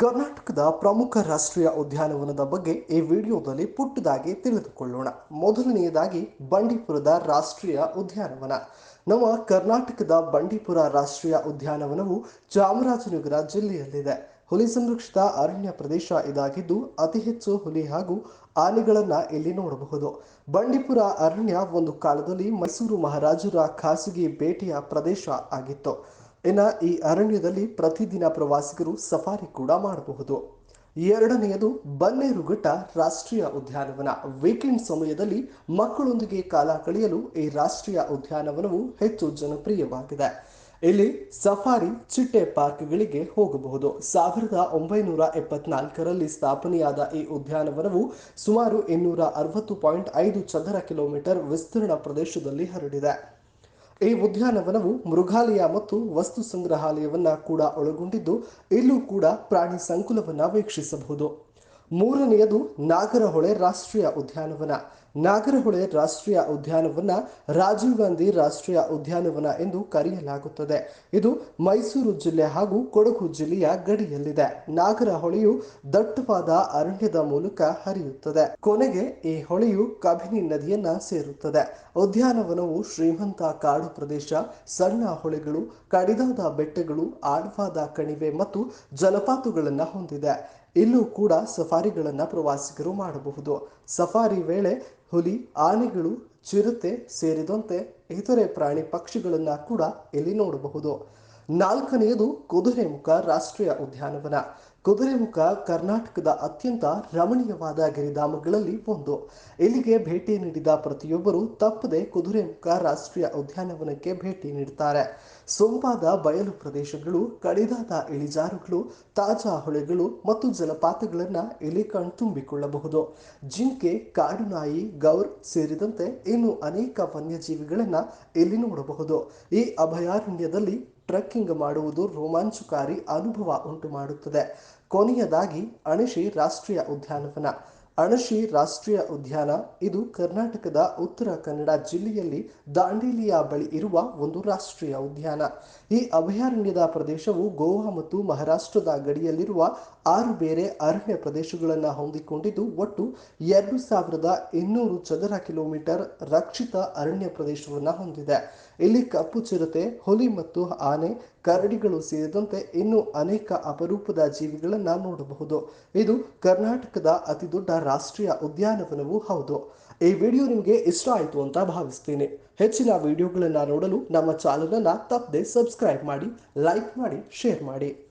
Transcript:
ಕರ್ನಾಟಕದ ಪ್ರಮುಖ ರಾಷ್ಟ್ರೀಯ ಉದ್ಯಾನವನದ ಬಗ್ಗೆ ಈ ವಿಡಿಯೋದಲ್ಲಿ ಪುಟ್ಟದಾಗಿ ತಿಳಿದುಕೊಳ್ಳೋಣ. ಮೊದಲನೆಯದಾಗಿ ಬಂಡೀಪುರದ ರಾಷ್ಟ್ರೀಯ ಉದ್ಯಾನವನ. ನಮ್ಮ ಕರ್ನಾಟಕದ ಬಂಡೀಪುರ ರಾಷ್ಟ್ರೀಯ ಉದ್ಯಾನವನವು ಚಾಮರಾಜನಗರ ಜಿಲ್ಲೆಯಲ್ಲಿದೆ. ಹುಲಿ ಸಂರಕ್ಷಿತ ಅರಣ್ಯ ಪ್ರದೇಶ ಇದಾಗಿದ್ದು, ಅತಿ ಹೆಚ್ಚು ಹುಲಿ ಹಾಗೂ ಆನೆಗಳನ್ನು ಇಲ್ಲಿ ನೋಡಬಹುದು. ಬಂಡೀಪುರ ಅರಣ್ಯ ಒಂದು ಕಾಲದಲ್ಲಿ ಮೈಸೂರು ಮಹಾರಾಜರ ಖಾಸಗಿ ಭೇಟಿಯ ಪ್ರದೇಶ ಆಗಿತ್ತು. ಇನ್ನು ಈ ಅರಣ್ಯದಲ್ಲಿ ಪ್ರತಿದಿನ ಪ್ರವಾಸಿಗರು ಸಫಾರಿ ಕೂಡ ಮಾಡಬಹುದು. ಎರಡನೆಯದು ಬನ್ನೇರುಘಟ್ಟ ರಾಷ್ಟ್ರೀಯ ಉದ್ಯಾನವನ. ವೀಕೆಂಡ್ ಸಮಯದಲ್ಲಿ ಮಕ್ಕಳೊಂದಿಗೆ ಕಾಲ ಕಳೆಯಲು ಈ ರಾಷ್ಟ್ರೀಯ ಉದ್ಯಾನವನವು ಹೆಚ್ಚು ಜನಪ್ರಿಯವಾಗಿದೆ. ಇಲ್ಲಿ ಸಫಾರಿ ಚಿಟ್ಟೆ ಪಾರ್ಕ್ಗಳಿಗೆ ಹೋಗಬಹುದು. ಸಾವಿರದ ಒಂಬೈನೂರ ಎಪ್ಪತ್ನಾಲ್ಕರಲ್ಲಿ ಸ್ಥಾಪನೆಯಾದ ಈ ಉದ್ಯಾನವನವು ಸುಮಾರು ಇನ್ನೂರ ಅರವತ್ತು ಪಾಯಿಂಟ್ ಐದು ಚದರ ಕಿಲೋಮೀಟರ್ ವಿಸ್ತೀರ್ಣ ಪ್ರದೇಶದಲ್ಲಿ ಹರಡಿದೆ. ಈ ಉದ್ಯಾನವನವು ಮೃಗಾಲಯ ಮತ್ತು ವಸ್ತು ಸಂಗ್ರಹಾಲಯವನ್ನ ಕೂಡ ಒಳಗೊಂಡಿದ್ದು, ಇಲ್ಲೂ ಕೂಡ ಪ್ರಾಣಿ ಸಂಕುಲವನ್ನ ವೀಕ್ಷಿಸಬಹುದು. ಮೂರನೆಯದು ನಾಗರಹೊಳೆ ರಾಷ್ಟ್ರೀಯ ಉದ್ಯಾನವನ. ನಾಗರಹೊಳೆ ರಾಷ್ಟ್ರೀಯ ಉದ್ಯಾನವನ ರಾಜೀವ್ ಗಾಂಧಿ ರಾಷ್ಟ್ರೀಯ ಉದ್ಯಾನವನ ಎಂದು ಕರೆಯಲಾಗುತ್ತದೆ. ಇದು ಮೈಸೂರು ಜಿಲ್ಲೆ ಹಾಗೂ ಕೊಡಗು ಜಿಲ್ಲೆಯ ಗಡಿಯಲ್ಲಿದೆ. ನಾಗರಹೊಳೆಯು ದಟ್ಟವಾದ ಅರಣ್ಯದ ಮೂಲಕ ಹರಿಯುತ್ತದೆ. ಕೊನೆಗೆ ಈ ಹೊಳೆಯು ಕಬಿನಿ ನದಿಯನ್ನ ಸೇರುತ್ತದೆ. ಉದ್ಯಾನವನವು ಶ್ರೀಮಂತ ಕಾಡು ಪ್ರದೇಶ, ಸಣ್ಣ ಹೊಳೆಗಳು, ಕಡಿದಾದ ಬೆಟ್ಟಗಳು, ಆಳ್ವಾದ ಕಣಿವೆ ಮತ್ತು ಜಲಪಾತಗಳನ್ನು ಹೊಂದಿದೆ. ಇಲ್ಲೂ ಕೂಡ ಸಫಾರಿಗಳನ್ನು ಪ್ರವಾಸಿಗರು ಮಾಡಬಹುದು. ಸಫಾರಿ ವೇಳೆ ಹುಲಿ ಆನೆಗಳು ಚಿರತೆ ಸೇರಿದಂತೆ ಇತರೆ ಪ್ರಾಣಿ ಪಕ್ಷಿಗಳನ್ನು ಕೂಡ ಇಲ್ಲಿ ನೋಡಬಹುದು. ನಾಲ್ಕನೆಯದು ಕುದುರೆಮುಖ ರಾಷ್ಟ್ರೀಯ ಉದ್ಯಾನವನ. ಕುದುರೆಮುಖ ಕರ್ನಾಟಕದ ಅತ್ಯಂತ ರಮಣೀಯವಾದ ಗಿರಿಧಾಮಗಳಲ್ಲಿ ಒಂದು. ಇಲ್ಲಿಗೆ ಭೇಟಿ ನೀಡಿದ ಪ್ರತಿಯೊಬ್ಬರು ತಪ್ಪದೆ ಕುದುರೆಮುಖ ರಾಷ್ಟ್ರೀಯ ಉದ್ಯಾನವನಕ್ಕೆ ಭೇಟಿ ನೀಡುತ್ತಾರೆ. ಸೊಂಪಾದ ಬಯಲು ಪ್ರದೇಶಗಳು, ಕಡಿದಾದ ಇಳಿಜಾರುಗಳು, ತಾಜಾ ಹೊಳೆಗಳು ಮತ್ತು ಜಲಪಾತಗಳನ್ನು ಇಲ್ಲಿ ಕಣ್ತುಂಬಿಕೊಳ್ಳಬಹುದು. ಜಿಂಕೆ ಕಾಡು ನಾಯಿ ಗೌರ್ ಸೇರಿದಂತೆ ಇನ್ನು ಅನೇಕ ವನ್ಯಜೀವಿಗಳನ್ನು ಇಲ್ಲಿ ನೋಡಬಹುದು. ಈ ಅಭಯಾರಣ್ಯದಲ್ಲಿ ಟ್ರೆಕ್ಕಿಂಗ್ ಮಾಡುವುದು ರೋಮಾಂಚಕಾರಿ ಅನುಭವ ಉಂಟು ಮಾಡುತ್ತದೆ ಕೊನೆಯದಾಗಿ ಅಣಶಿ ರಾಷ್ಟ್ರೀಯ ಉದ್ಯಾನವನ. ಅಣಶಿ ರಾಷ್ಟ್ರೀಯ ಉದ್ಯಾನ, ಇದು ಕರ್ನಾಟಕದ ಉತ್ತರ ಕನ್ನಡ ಜಿಲ್ಲೆಯಲ್ಲಿ ದಾಂಡೇಲಿಯ ಬಳಿ ಇರುವ ಒಂದು ರಾಷ್ಟ್ರೀಯ ಉದ್ಯಾನ. ಈ ಅಭಯಾರಣ್ಯದ ಪ್ರದೇಶವು ಗೋವಾ ಮತ್ತು ಮಹಾರಾಷ್ಟ್ರದ ಗಡಿಯಲ್ಲಿರುವ ಆರು ಬೇರೆ ಅರಣ್ಯ ಪ್ರದೇಶಗಳನ್ನು ಹೊಂದಿಕೊಂಡಿದ್ದು, ಒಟ್ಟು ಎರಡು ಸಾವಿರದ ಇನ್ನೂರು ಚದರ ಕಿಲೋಮೀಟರ್ ರಕ್ಷಿತ ಅರಣ್ಯ ಪ್ರದೇಶವನ್ನು ಹೊಂದಿದೆ. ಇಲ್ಲಿ ಕಪ್ಪು ಚಿರತೆ, ಹುಲಿ ಮತ್ತು ಆನೆ ಕರಡಿಗಳು ಸೇರಿದಂತೆ ಇನ್ನೂ ಅನೇಕ ಅಪರೂಪದ ಜೀವಿಗಳನ್ನು ನೋಡಬಹುದು. ಇದು ಕರ್ನಾಟಕದ ಅತಿದೊಡ್ಡ ರಾಷ್ಟ್ರೀಯ ಉದ್ಯಾನವನವೂ ಹೌದು. ಈ ವಿಡಿಯೋ ನಿಮಗೆ ಇಷ್ಟ ಆಯಿತು ಅಂತ ಭಾವಿಸ್ತೀನಿ. ಹೆಚ್ಚಿನ ವಿಡಿಯೋಗಳನ್ನು ನೋಡಲು ನಮ್ಮ ಚಾನಲನ್ನು ತಪ್ಪದೆ ಸಬ್ಸ್ಕ್ರೈಬ್ ಮಾಡಿ, ಲೈಕ್ ಮಾಡಿ, ಶೇರ್ ಮಾಡಿ.